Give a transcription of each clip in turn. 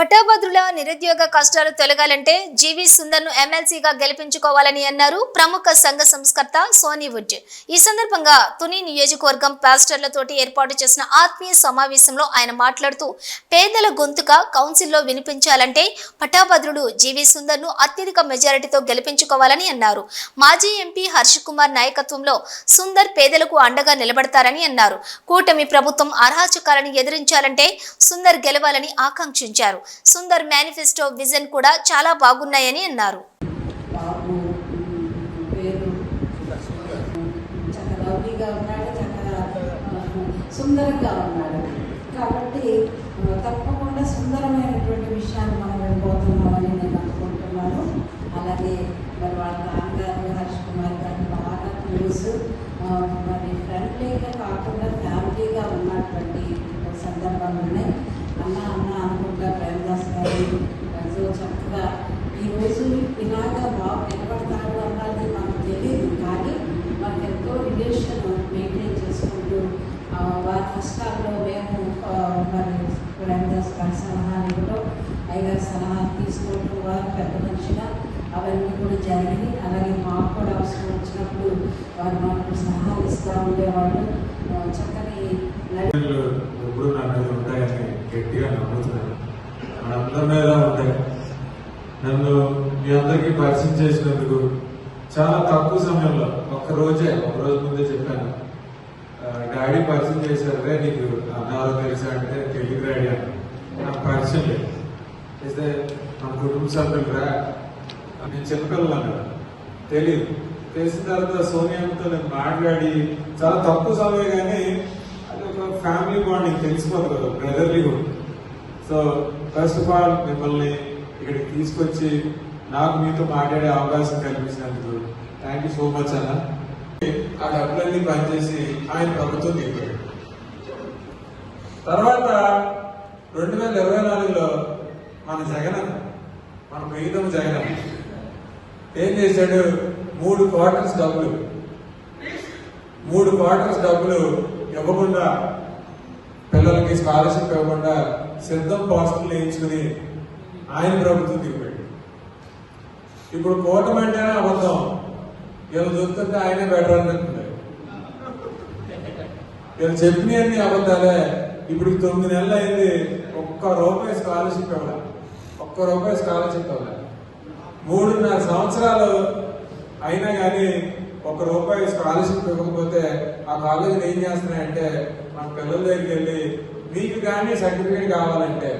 పట్టాభద్రుల నిరుద్యోగ కష్టాలు తొలగాలంటే జీవి సుందర్ను ఎమ్మెల్సీగా గెలిపించుకోవాలని అన్నారు ప్రముఖ సంఘ సంస్కర్త సోనీవుడ్ ఈ సందర్భంగా తుని నియోజకవర్గం పాస్టర్లతోటి ఏర్పాటు చేసిన ఆత్మీయ సమావేశంలో ఆయన మాట్లాడుతూ పేదల గొంతుక కౌన్సిల్లో వినిపించాలంటే పట్టాభద్రుడు జీవి సుందర్ను అత్యధిక మెజారిటీతో గెలిపించుకోవాలని అన్నారు. మాజీ ఎంపీ హర్ష కుమార్ నాయకత్వంలో సుందర్ పేదలకు అండగా నిలబడతారని అన్నారు. కూటమి ప్రభుత్వం అరాచకాలను ఎదిరించాలంటే సుందర్ గెలవాలని ఆకాంక్షించారు. సుందర్ మేనిఫెస్టో విజన్ కూడా చాలా బాగున్నాయని అన్నారు. సుందరంగా ఉన్నాడు కాబట్టి ఆ, తప్పకుండా సుందరమైనటువంటి విషయాన్ని మనం వెళ్ళిపోతున్నామని నేను అనుకుంటున్నాను అలాగే మరి వాళ్ళ నాన్నగారు హర్ష్ కుమార్ గారు బాగా తెలుసు ఆ, మరి ఫ్రెండ్లీగా కాకుండా ఫ్యామిలీగా ఉన్నటువంటి సందర్భాలు ఉన్నాయి అన్న అన్న అనుకుంటా ప్రేమదాస్ గారు ఎంతో చక్కగా ఈరోజు ఇలాగా బాగా నిలబడతారు అన్నది మనకు తెలియదు కానీ మనకు ఎంతో రిలేషన్ మెయింటైన్ చేసుకుంటూ ఆ, వారి కష్టాల్లో మేము మరి ప్రేమదాస్ గారి సలహాలు ఇవ్వడం అయ్యగారి సలహాలు వారు పెద్ద మనిషిగా అవన్నీ కూడా జరిగింది అలాగే మాకు కూడా అవసరం వచ్చినప్పుడు వారు మాకు సలహాలు ఇస్తూ ఉండేవాళ్ళు. చక్కని ఎప్పుడు నా మీద ఉంటాయని గట్టిగా నమ్ముతున్నాను. మనందరి మీద ఉంటాయి. నన్ను మీ అందరికీ పరిచయం చేసినందుకు చాలా తక్కువ సమయంలో ఒక్క రోజే ఒక రోజు ముందే చెప్పాను. డాడీ పరిచయం చేశారు రే నీకు? అన్నారు తెలుసా అంటే తెలుగు రాడి అని. నాకు పరిచయం లేదు. అయితే మన కుటుంబ సభ్యులు రా. నేను చిన్నపిల్లలు తెలియదు తెలిసిన తర్వాత సోనియాతో నేను మాట్లాడి చాలా తక్కువ సమయం కానీ అది ఒక ఫ్యామిలీ బాండింగ్ తెలిసిపోదు కదా brotherhood so first of all మిమ్మల్ని ఇక్కడికి తీసుకొచ్చి నాకు మీతో మాట్లాడే అవకాశం కల్పించినందుకు థ్యాంక్ యూ సో మచ్ అన్న. ఆ డబ్బులన్నీ పనిచేసి ఆయన ప్రభుత్వం దిగాడు తర్వాత రెండు వేల ఇరవై నాలుగులో మన జగన్ మన ప్రీతం జగన్ ఏం చేశాడు? మూడు క్వార్టర్స్ డబ్బులు మూడు క్వార్టర్స్ డబ్బులు ఇవ్వకుండా పిల్లలకి స్కాలర్షిప్ ఇవ్వకుండా సిద్ధం పోస్టులు వేయించుకుని ఆయన ప్రభుత్వం దిగిపోయాడు ఇప్పుడు కూటమి అంటేనే అబద్ధం. వీళ్ళు చూస్తుంటే ఆయనే బెటర్ అన్నట్టున్నారు వీళ్ళు చెప్పినవన్నీ అబద్ధాలే. ఇప్పుడు తొమ్మిది నెలలు అయింది. ఒక్క రూపాయి స్కాలర్షిప్ ఇవ్వాలి. ఒక్క రూపాయి స్కాలర్షిప్ ఇవ్వాలి. మూడున్నర సంవత్సరాలు అయినా కానీ ఒక రూపాయి స్కాలర్షిప్ ఇవ్వకపోతే ఆ కాలేజీలు ఏం చేస్తున్నాయంటే మన పిల్లల దగ్గరికి వెళ్ళి మీకు కానీ సర్టిఫికేట్ కావాలంటే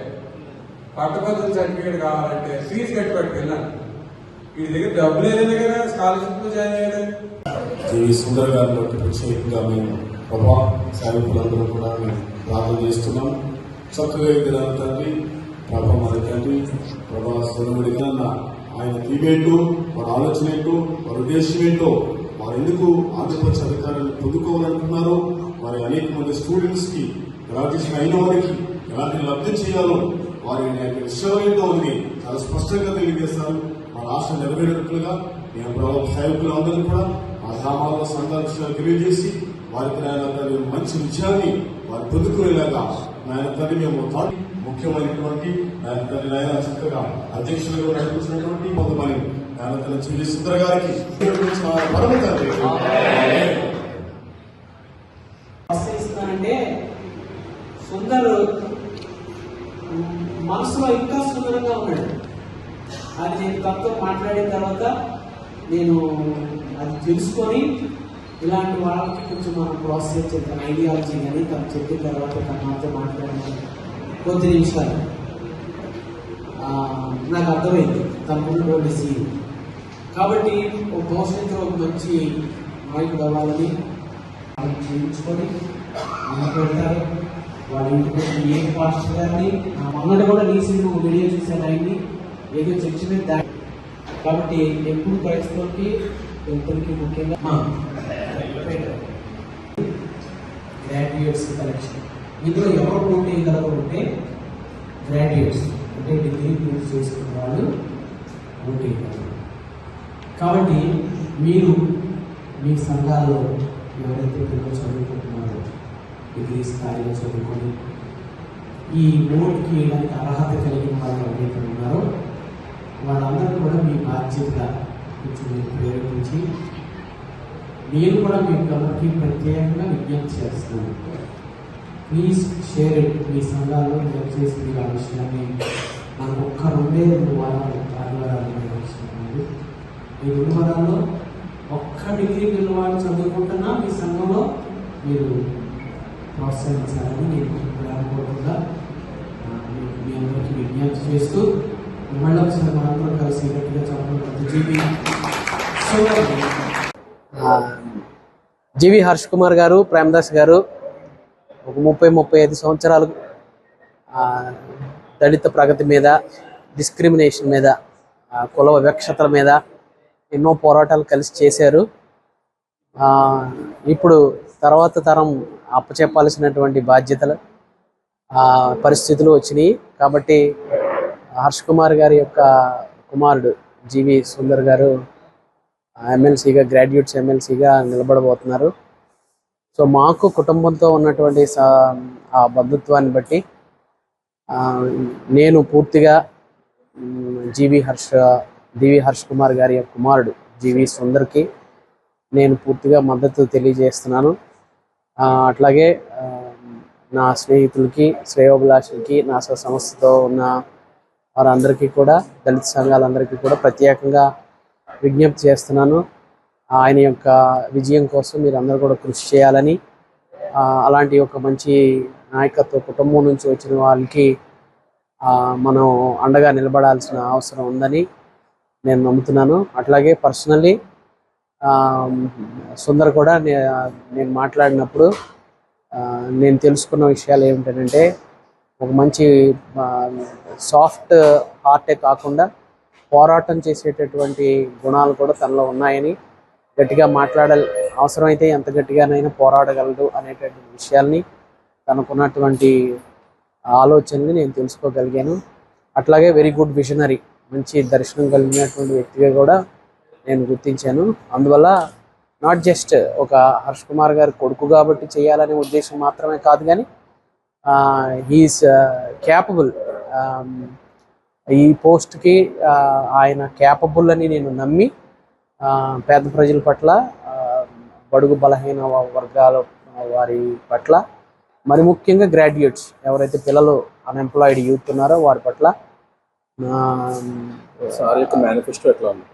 పట్టభద్రుల సర్టిఫికేట్ కావాలంటే ఫీజు కట్టి పట్టుకెళ్ళాను వీడి దగ్గర డబ్బు ఏదైనా కదా స్కాలర్షిప్లో జాయిన్ అయ్యేది దేవి సుందర్ గారిని ప్రత్యేకంగా మేము ప్రభా సేవకులందరూ కూడా మేము ప్రార్థన చేస్తున్నాం. చక్కగా ఎదిగిన తండ్రి ప్రభా మన తండ్రి ప్రభా సురముడిగా ఆయన తీవేంటో వారి ఆలోచన ఏంటో వారి ఉద్దేశం ఏంటో వారు ఎందుకు ఆంధ్రప్రదేశ్ అధికారులను పొందుకోవాలనుకున్నారో వారి అనేక మంది స్టూడెంట్స్కి గ్రాడ్యుయేషన్ అయిన వారికి ఎలాంటి లబ్ధి చేయాలో వారి యొక్క విషయం ఏంటో అని చాలా స్పష్టంగా తెలియజేస్తారు. ఆశ నెరవేరేట్లుగా నేను ప్రభావ సేవకులు అందరూ కూడా ఆ గ్రామాల్లో సందర్శన తెలియజేసి వారికి నాయన తల్లి మంచి విజయాన్ని వారు పొందుకునేలాగా నాయన తల్లి మేము ముఖ్యమైనటువంటి నాయన తల్లి నాయన చక్కగా అధ్యక్షులుగా నడిపించినటువంటి కొంతమంది నాయన తల్లి చిల్లి సుందర గారికి పరమ తండ్రి సుందరు మనసులో ఇంకా సుందరంగా ఉన్నాడు. అది నేను మాట్లాడిన తర్వాత నేను అది తెలుసుకొని ఇలాంటి వాళ్ళకి కొంచెం మనం ప్రాసెస్ తన ఐడియాలజీ అని తను చెప్పిన తర్వాత తన నాతో మాట్లాడిన కొద్ది నిమిషాలు. నాకు అర్థమైంది. తనకున్నటువంటి సీన్ కాబట్టి ఒక భవిష్యత్తులో ఒక మంచి నాయకుడు అవ్వాలని వాళ్ళు జీవించుకొని ముందుకు వాళ్ళ ఇంటికి ఏం ఏ పాస్టర్ గారిని? మొన్నటి కూడా రీసెంట్ ఒక వీడియో చూశాను ఆయన్ని. ఏదో చర్చి మీద కాబట్టి ఎప్పుడు క్రైస్తవుకి ఎంతకి ముఖ్యంగా గ్రాడ్యుయేట్స్ కలెక్షన్. ఇందులో ఎవరు పోటీ చేయగలరు ఉంటే గ్రాడ్యుయేట్స్. అంటే డిగ్రీ పూర్తి చేసుకున్న వాళ్ళు పోటీ కాబట్టి మీరు మీ సంఘాల్లో ఎవరైతే పిల్లలు చదువుకుంటున్నారో డిగ్రీ స్థాయిలో చదువుకొని ఈ ఓటుకి అర్హత కలిగిన వాళ్ళు బాధ్యతగా కొంచెం మీరు ప్రేరేపించి నేను కూడా మీకు అందరికీ ప్రత్యేకంగా విజ్ఞప్తి చేస్తున్నాను. ప్లీజ్ షేర్ ఇట్ మీ సంఘాల్లో దయచేసి మీరు ఆ విషయాన్ని మనకు ఒక్క రెండే రెండు వారాలు ఆదివారాలు వచ్చినాయి ఈ రెండు వారాల్లో ఒక్క డిగ్రీ పిల్లవాడు చదువుకుంటున్నా మీ సంఘంలో మీరు ప్రోత్సహించాలని నేను ప్రేమపూర్వకంగా మీ- మీ అందరికీ విజ్ఞప్తి చేస్తూ మళ్ళీ ఒకసారి కలిసి గట్టిగా చెప్పడం జీవి హర్ష్ కుమార్ గారు ప్రేమదాస్ గారు ఒక ముప్పై ముప్పై ఐదు సంవత్సరాలు దళిత ప్రగతి మీద డిస్క్రిమినేషన్ మీద కుల వివక్షతల మీద ఎన్నో పోరాటాలు కలిసి చేశారు. ఇప్పుడు తర్వాత తరం అప్పచెప్పాల్సినటువంటి బాధ్యతలు పరిస్థితులు వచ్చినాయి. కాబట్టి హర్ష్ కుమార్ గారి యొక్క కుమారుడు జీవి సుందర్ గారు ఎమ్మెల్సీగా గ్రాడ్యుయేట్స్ ఎమ్మెల్సీగా నిలబడబోతున్నారు. సో మాకు కుటుంబంతో ఉన్నటువంటి సా- ఆ బంధుత్వాన్ని బట్టి నేను పూర్తిగా G V Harsha D V Harsh Kumar గారి యొక్క కుమారుడు జీవి సుందర్కి నేను పూర్తిగా మద్దతు తెలియజేస్తున్నాను. అట్లాగే నా స్నేహితులకి శ్రేయోభిలాషులకి నా స- సంస్థతో ఉన్న వారందరికీ కూడా దళిత సంఘాలందరికీ కూడా ప్రత్యేకంగా విజ్ఞప్తి చేస్తున్నాను. ఆయన యొక్క విజయం కోసం మీరు అందరూ కూడా కృషి చేయాలని అలాంటి ఒక మంచి నాయకత్వ కుటుంబం నుంచి వచ్చిన వాళ్ళకి మనం అండగా నిలబడాల్సిన అవసరం ఉందని నేను నమ్ముతున్నాను. అట్లాగే పర్సనల్లీ సుందర్ కూడా నేను మాట్లాడినప్పుడు నేను తెలుసుకున్న విషయాలు ఏమిటంటే ఒక మంచి సాఫ్ట్ హార్టే కాకుండా పోరాటం చేసేటటువంటి గుణాలు కూడా తనలో ఉన్నాయని గట్టిగా మాట్లాడ అవసరమైతే ఎంత గట్టిగానైనా పోరాడగలడు అనేటటువంటి విషయాల్ని తనకున్నటువంటి ఆలోచనని నేను తెలుసుకోగలిగాను. అట్లాగే వెరీ గుడ్ విజనరీ మంచి దర్శనం కలిగినటువంటి వ్యక్తిగా కూడా నేను గుర్తించాను. అందువల్ల నాట్ జస్ట్ ఒక హర్ష్ కుమార్ గారి కొడుకు కాబట్టి చేయాలనే ఉద్దేశం మాత్రమే కాదు కానీ హీఈస్ క్యాపబుల్ ఈ పోస్ట్కి ఆయన క్యాపబుల్ అని నేను నమ్మి పేద ప్రజల పట్ల బడుగు బలహీన వర్గాల వారి పట్ల మరి ముఖ్యంగా గ్రాడ్యుయేట్స్ ఎవరైతే పిల్లలు అన్ఎంప్లాయిడ్ యూత్ ఉన్నారో వారి పట్ల మేనిఫెస్టో ఎట్లా ఉంది?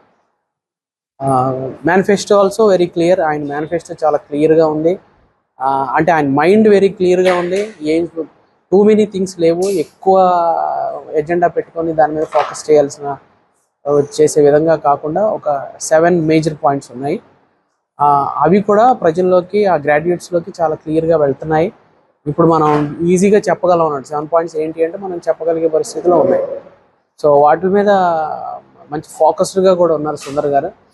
మేనిఫెస్టో ఆల్సో వెరీ క్లియర్ ఆయన మేనిఫెస్టో చాలా క్లియర్గా ఉంది. అంటే ఆయన మైండ్ వెరీ క్లియర్గా ఉంది. ఏం టూ మెనీ థింగ్స్ లేవు. ఎక్కువ ఎజెండా పెట్టుకొని దాని మీద ఫోకస్ చేయాల్సిన చేసే విధంగా కాకుండా ఒక సెవెన్ మేజర్ పాయింట్స్ ఉన్నాయి. అవి కూడా ప్రజల్లోకి ఆ గ్రాడ్యుయేట్స్లోకి చాలా క్లియర్గా వెళ్తున్నాయి. ఇప్పుడు మనం ఈజీగా చెప్పగలం అన్నట్టు. సెవెన్ పాయింట్స్ ఏంటి అంటే మనం చెప్పగలిగే పరిస్థితిలో ఉన్నాయి. సో వాటి మీద మంచి ఫోకస్డ్గా కూడా ఉన్నారు సుందర్ గారు.